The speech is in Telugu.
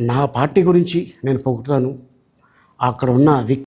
నా పార్టీ గురించి నేను పొగుడుతాను. అక్కడ ఉన్న వ్యక్తి